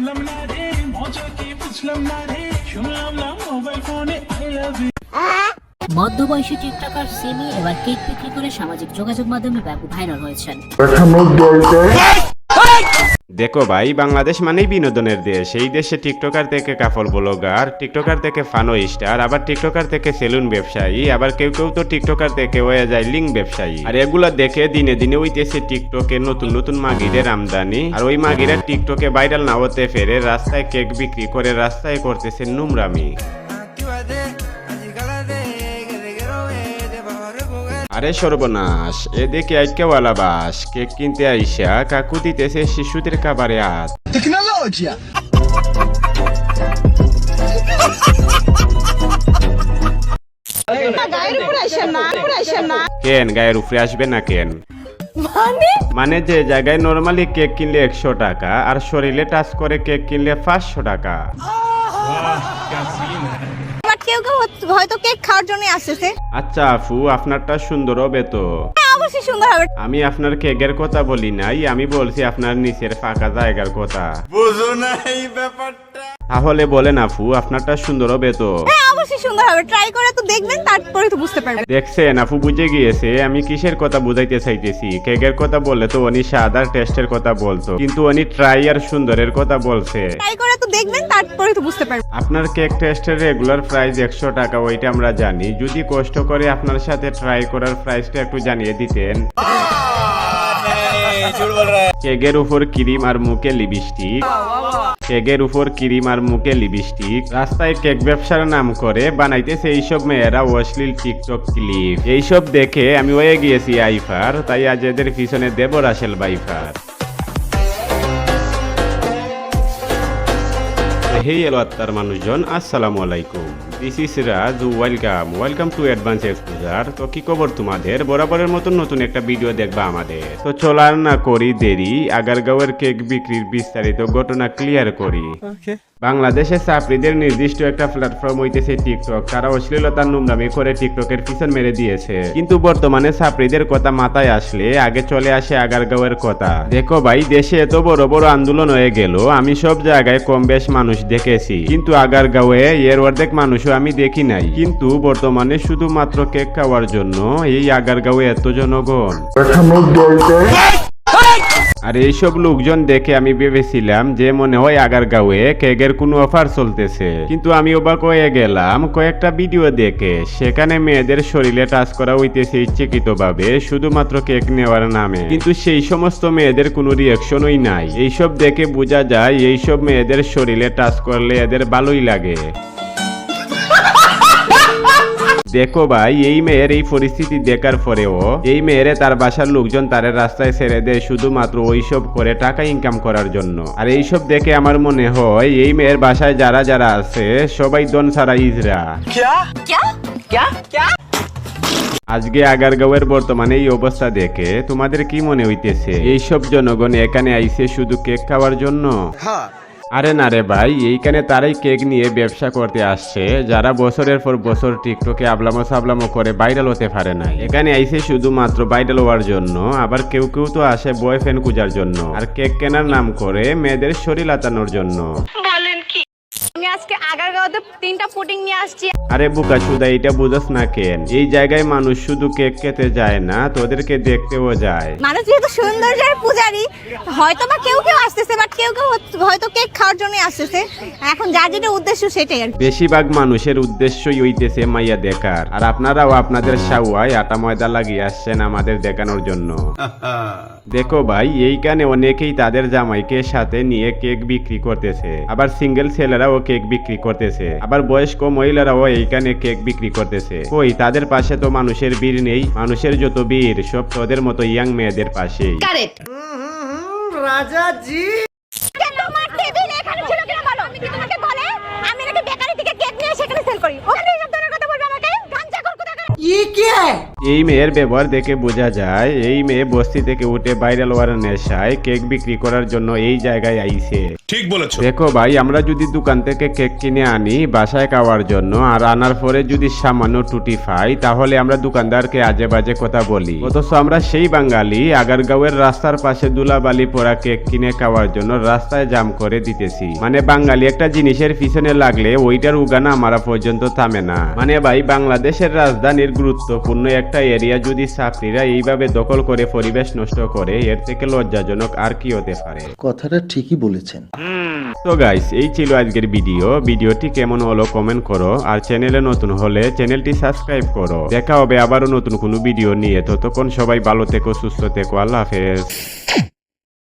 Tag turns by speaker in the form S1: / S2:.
S1: জানলাম না রে মজা কি বুঝলাম না রে? শুনলাম না মোবাইল ফোনে আই লাভ ইউ
S2: মধ্যবয়সী টিকটকার সিমি এবার কেক বিক্রি করে সামাজিক যোগাযোগ মাধ্যমে ব্যাপক ভাইরাল হয়েছেন।
S3: দেখো ভাই, বাংলাদেশ মানেই বিনোদনের দেশ। এই দেশে টিকটকার থেকে কাফল ব্লগার, টিকটকার থেকে ফানো স্টার আবার টিকটকার থেকে সেলুন ব্যবসায়ী, আবার কেউ কেউ তো টিকটকার থেকে হয়ে যায় লিঙ্ক ব্যবসায়ী। আর এগুলা দেখে দিনে দিনে হইতেছে টিকটকে নতুন নতুন মাগিরের আমদানি। আর ওই মাগিরা টিকটকে ভাইরাল না হতে ফেরে রাস্তায় কেক বিক্রি করে রাস্তায় করতেছে নোংরামি আরে সর্বনাশ এদিকে আইকেওয়ালা বাস কেক কিনতে আইসা কাকু দিতেছে শিশুদের খাবারে হাত কেন গায়ের উপরে আসবে না কেন?
S4: মানে?
S3: মানে যে জায়গায় নর্মালি কেক কিনলে একশো টাকা আর শরীরে টাচ করে কেক কিনলে পাঁচশো টাকা।
S4: কেউ কেউ হয়তো কেক খাওয়ার জন্য আসতেছে।
S3: আচ্ছা আফু আপনারটা সুন্দর হবে তো।
S4: হ্যাঁ, অবশ্যই সুন্দর হবে।
S3: আমি আপনার কেকের কথা বলি নাই আমি বলছি আপনার নিচের ফাঁকা জায়গার কথা। বুঝো না এই ব্যাপারটা। তাহলে বলেন আফু আপনারটা সুন্দর হবে তো।
S4: হ্যাঁ অবশ্যই সুন্দর হবে। ট্রাই করে তো দেখবেন তারপরে তো বুঝতে পারবেন।
S3: দেখছেন আফু বুঝে গিয়েছে আমি কিসের কথা বুঝাইতে চাইতেছি? কেকের কথা বললে তো উনি সাদার টেস্টের কথা বলতো কিন্তু উনি ট্রাই আর সুন্দরের কথা বলছে।
S4: ট্রাই করে দেখবেন, তারপরে তো বুঝতে পারবেন।
S3: আপনার কেক টেস্টের রেগুলার প্রাইস একশো টাকা, ওইটা আমরা জানি। যদি কষ্ট করে আপনার সাথে ট্রাই করার প্রাইসটা একটু জানিয়ে দিতেন। কেকের উপর ক্রিম আর মুখে লিপস্টিক কেকের উপর ক্রিম আর মুখে লিপস্টিক রাস্তায় কেক ব্যবসার নাম করে বানাইতেছে এইসব মেয়েরা অশ্লীল টিকটক ক্লিপ এইসব দেখে আমি হয়ে গিয়েছি আইফার, তাই আজ এদের পিছনে দেব রাসেল বাইফার হে এলো আত্মার মানুষজন, আসসালামু আলাইকুম। This is Raj welcome welcome to advance exposure তো কি খবর তোমাদের? বরাবরের মতন নতুন একটা ভিডিও দেখবা আমাদের। তো চলার না করি দেরি, আগারগাঁওয়ের কেক বিক্রির বিস্তারিত ঘটনা ক্লিয়ার করি। বাংলাদেশে চাকরিদের নির্দিষ্ট একটা প্ল্যাটফর্ম হইতেছে টিকটক তারা অশ্লীলতার নোংরামি করে টিকটকের পিছন মেরে দিয়েছে। কিন্তু বর্তমানে চাকরিদের কথা মাথায় আসলে আগে চলে আসে আগারগাঁওয়ের কথা। দেখো ভাই, দেশে এত বড় বড় আন্দোলন হয়ে গেল, আমি সব জায়গায় কম বেশ মানুষ দেখেছি। কিন্তু আগারগাঁওয়ে এর অর্ধেক মানুষও আমি দেখি নাই। কিন্তু বর্তমানে শুধুমাত্র কেক খাওয়ার জন্য এই আগারগাঁওয়ে এত জনগণ। আর এইসব লোকজন দেখে আমি ভেবেছিলাম যে মনে হয় আগারগাঁওয়ে কেকের কোনো অফার চলতেছে। কিন্তু আমি অবাক হয়ে গেলাম, কয়েকটা ভিডিও দেখে। সেখানে মেয়েদের শরীরে টাচ করা হইতেছে ইচ্ছাকৃতভাবে, শুধুমাত্র কেক নেওয়ার নামে। কিন্তু সেই সমস্ত মেয়েদের কোনো রিয়াকশনই নাই। এইসব দেখে বোঝা যায়, এইসব মেয়েদের শরীরে টাচ করলে এদের ভালোই লাগে। দেখো ভাই এই মেয়ের এই পরিস্থিতি দেখার পরেও এই মেয়েরে তার বাসার লোকজন তার রাস্তায় ছেড়ে দেয় শুধুমাত্র ওইসব করে টাকা ইনকাম করার জন্য। আর এইসব দেখে আমার মনে হয় এই মেয়ের বাসায় যারা যারা আছে সবাই দন ছাড়া ইজরা আজকে আগারগাঁওয়ের বর্তমানে এই অবস্থা দেখে তোমাদের কি মনে হইতেছে? এইসব জনগণ এখানে আইসে শুধু কেক খাওয়ার জন্য? আরে না রে ভাই, এইখানে তারাই কেক নিয়ে ব্যবসা করতে আসছে। যারা বছরের পর বছর টিকটকে আবলামো সাবলামো করে ভাইরাল হতে পারে না এখানে আইসে শুধুমাত্র ভাইরাল হওয়ার জন্য, আবার কেউ কেউ তো আসে বয়ফ্রেন্ড খুঁজার জন্য, আর কেক কেনার নাম করে মেয়েদের শরীর আতানোর জন্য।
S4: আমি আজকে আগারগাঁওতে তিনটা পুটিং নিয়ে আসছি।
S3: আরে বুকা সুদা এটা বুঝস না কেন? এই জায়গায় মানুষ শুধু কেক খেতে যায় না তোদেরকে দেখতেও যায়।
S4: মানুষ যেহেতু সৌন্দর্যের পূজারি হয়তো বা কেউ কেউ আসতেছে বাট কেউ কেউ হয়তো কেক খাওয়ার জন্য আসতেছে। এখন যার যেটা উদ্দেশ্য সেটাই আর
S3: বেশিরভাগ মানুষের উদ্দেশ্যই হইতেছে মাইয়া দেখার। আর আপনারাও আপনাদের সাউয়ায় আটা ময়দা লাগিয়ে আসছেন আমাদের দেখানোর জন্য। দেখো ভাই এইখানে অনেকেই তাদের জামাইকে সাথে নিয়ে কেক বিক্রি করতেছে। আবার সিঙ্গেল ছেলেরাও কেক বিক্রি করতেছে। আবার বয়স্ক মহিলারাও এইখানে কেক বিক্রি করতেছে। কই তাদের পাশে তো মানুষের বীর নেই। মানুষের যত বীর সব তোদের মতো ইয়াং মেয়েদের পাশেই।
S4: কেন তোমার টেবিল এখানে ছিল কিনা বলো? আমি কি তোমাকে বলে? আমি নাকি বেকারি থেকে কেক নিয়ে সেখানে সেল করি। ওখানে এইসব ধরনের কথা বলবে আমাকে? গাঞ্জা কর কোথাকার?
S3: এই মেয়ের ব্যবহার দেখে বোঝা যায় এই মেয়ে বস্তি থেকে উঠে বাইরে হওয়ার নেশায় কেক বিক্রি করার জন্য এই জায়গায় আইছে।
S5: ঠিক বলেছ।
S3: দেখো ভাই আমরা যদি দোকান থেকে কেক কিনে আনি বাসায় খাওয়ার জন্য আর আনার পরে যদি সামান্য টুটি পাই তাহলে আমরা দোকানদারকে আজে বাজে কথা বলি। অথচ আমরা সেই বাঙালি আগারগাঁওয়ের রাস্তার পাশে দুলাবালি পোড়া কেক কিনে খাওয়ার জন্য রাস্তায় জাম করে দিতেছি। মানে বাঙালি একটা জিনিসের পিছনে লাগলে ওইটার উগানা আমারা পর্যন্ত থামে না। মানে ভাই বাংলাদেশের রাজধানীর গুরুত্বপূর্ণ একটা এরিয়া যদি ছাত্রীরা এইভাবে দখল করে পরিবেশ নষ্ট করে এর থেকে লজ্জাজনক আর কি হতে পারে?
S6: কথাটা ঠিকই বলেছেন।
S3: তো গাইস এই ছিল আজকের ভিডিও ভিডিওটি কেমন হলো কমেন্ট করো। আর চ্যানেলে নতুন হলে চ্যানেলটি সাবস্ক্রাইব করো। দেখা হবে আবারও নতুন কোনো ভিডিও নিয়ে। ততক্ষণ সবাই ভালো থেকো সুস্থ থেকো। আল্লাহ হাফেজ।